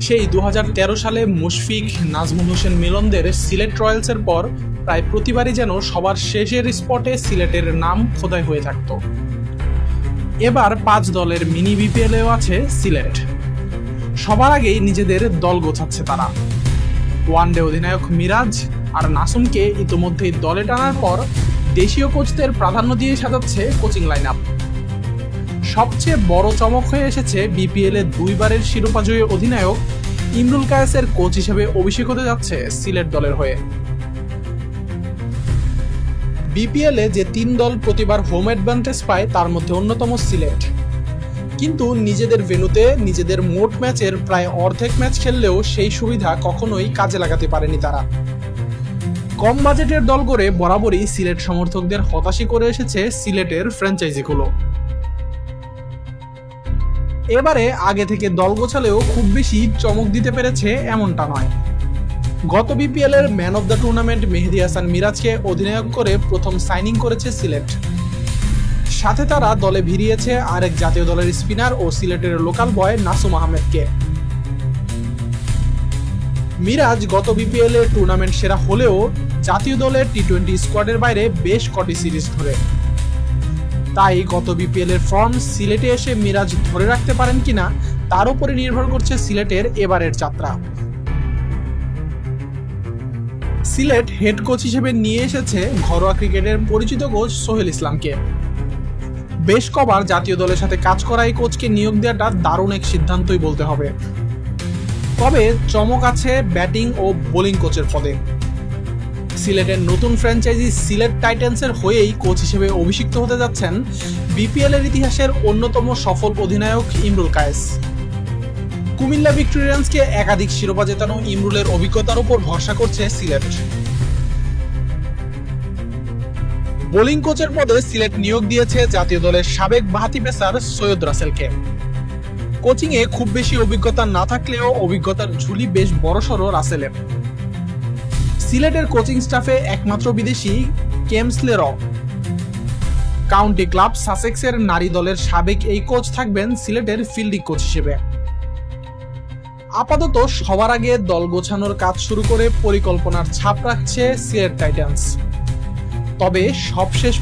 সেই দু হাজার তেরো সালে মুশফিক, নাজমুল হোসেন মিলনদের সিলেট রয়্যালসের পর প্রায় প্রতিবারই যেন সবার শেষের স্পটে সিলেটের নাম খোদাই হয়ে থাকত। এবার পাঁচ দলের মিনি বিপিএলেও আছে সিলেট। সবার আগেই নিজেদের দল গোছাচ্ছে তারা। ওয়ানডে অধিনায়ক মিরাজ আর নাসুমকে ইতোমধ্যেই দলে টানার পর দেশীয় কোচদের প্রাধান্য দিয়ে সাজাচ্ছে কোচিং লাইন আপ সবচেয়ে বড় চমক হয়ে এসেছে বিপিএল এ দুইবারের শিরোপাজয়ী অধিনায়ক ইমরুল কায়েসের কোচ হিসেবে অভিষেক হতে যাচ্ছে সিলেট দলের হয়ে। বিপিএল যে তিন দল প্রতিবার হোম অ্যাডভান্টেজ পায়, তার মধ্যে অন্যতম সিলেট। কিন্তু নিজেদের ভেন্যুতে নিজেদের মোট ম্যাচের প্রায় অর্ধেক ম্যাচ খেললেও সেই সুবিধা কখনোই কাজে লাগাতে পারেনি তারা। কম বাজেটের দল করে বরাবরই সিলেট সমর্থকদের হতাশি করে এসেছে সিলেটের ফ্র্যাঞ্চাইজিগুলো। এবারে আগে থেকে দল গোছালেও খুব বেশি চমক দিতে পেরেছে এমনটা নয়। গত বিপিএল এর man of the tournament Mehedi Hasan মিরাজকে অধিনায়ক করে প্রথম সাইনিং করেছে সিলেট। সাথে তারা দলে ভিড়িয়েছে আরেক জাতীয় দলের স্পিনার ও সিলেটের লোকাল বয় নাসুম আহমেদকে। মিরাজ গত বিপিএল এর টুর্নামেন্ট সেরা হলেও জাতীয় দলের টি টোয়েন্টি স্কোয়াডের বাইরে বেশ কটি সিরিজ ধরে। তাই গত বিপিএল এর ফর্ম সিলেটে এসে মিরাজ ধরে রাখতে পারেন কিনা, তার উপরে নির্ভর করছে সিলেটের এবারের যাত্রা। সিলেট হেড কোচ হিসেবে নিয়ে এসেছে ঘরোয়া ক্রিকেটের পরিচিত কোচ সোহেল ইসলামকে। বেশ কবার জাতীয় দলের সাথে কাজ করা এই কোচকে নিয়োগ দেওয়াটা দারুণ এক সিদ্ধান্তই বলতে হবে। তবে চমক আছে ব্যাটিং ও বোলিং কোচের পদে। সিলেটের নতুন ফ্র্যাঞ্চাইজি সিলেট টাইটেন্সের হয়েই কোচ হিসেবে অভিষিক্ত হতে যাচ্ছেন বিপিএল এর ইতিহাসের অন্যতম সফল অধিনায়ক ইমরুল কায়েস। কুমিল্লা ভিক্টোরিয়ান্সকে একাধিক শিরোপা জেতানো ইমরুলের অভিজ্ঞতার উপর ভরসা করছে সিলেট। বোলিং কোচের পদে সিলেট নিয়োগ দিয়েছে জাতীয় দলের সাবেক বাহাতি পেসার সৈয়দ রাসেলকে। কোচিং এ খুব বেশি অভিজ্ঞতা না থাকলেও অভিজ্ঞতার ঝুলি বেশ বড়সড় রাসেলের। সিলেটের কোচিং স্টাফে একমাত্র বিদেশি কেমসলের কাউন্টি ক্লাব সাসেক্সের নারী দলের সাবেক এই কোচ থাকবেন সিলেটের ফিল্ডিং কোচ হিসেবে। আপাতত সবার আগে দল গোছানোর কাজ শুরু করে পরিকল্পনার ছাপ রাখছে সিলেট টাইটান্স। তবে সবশেষ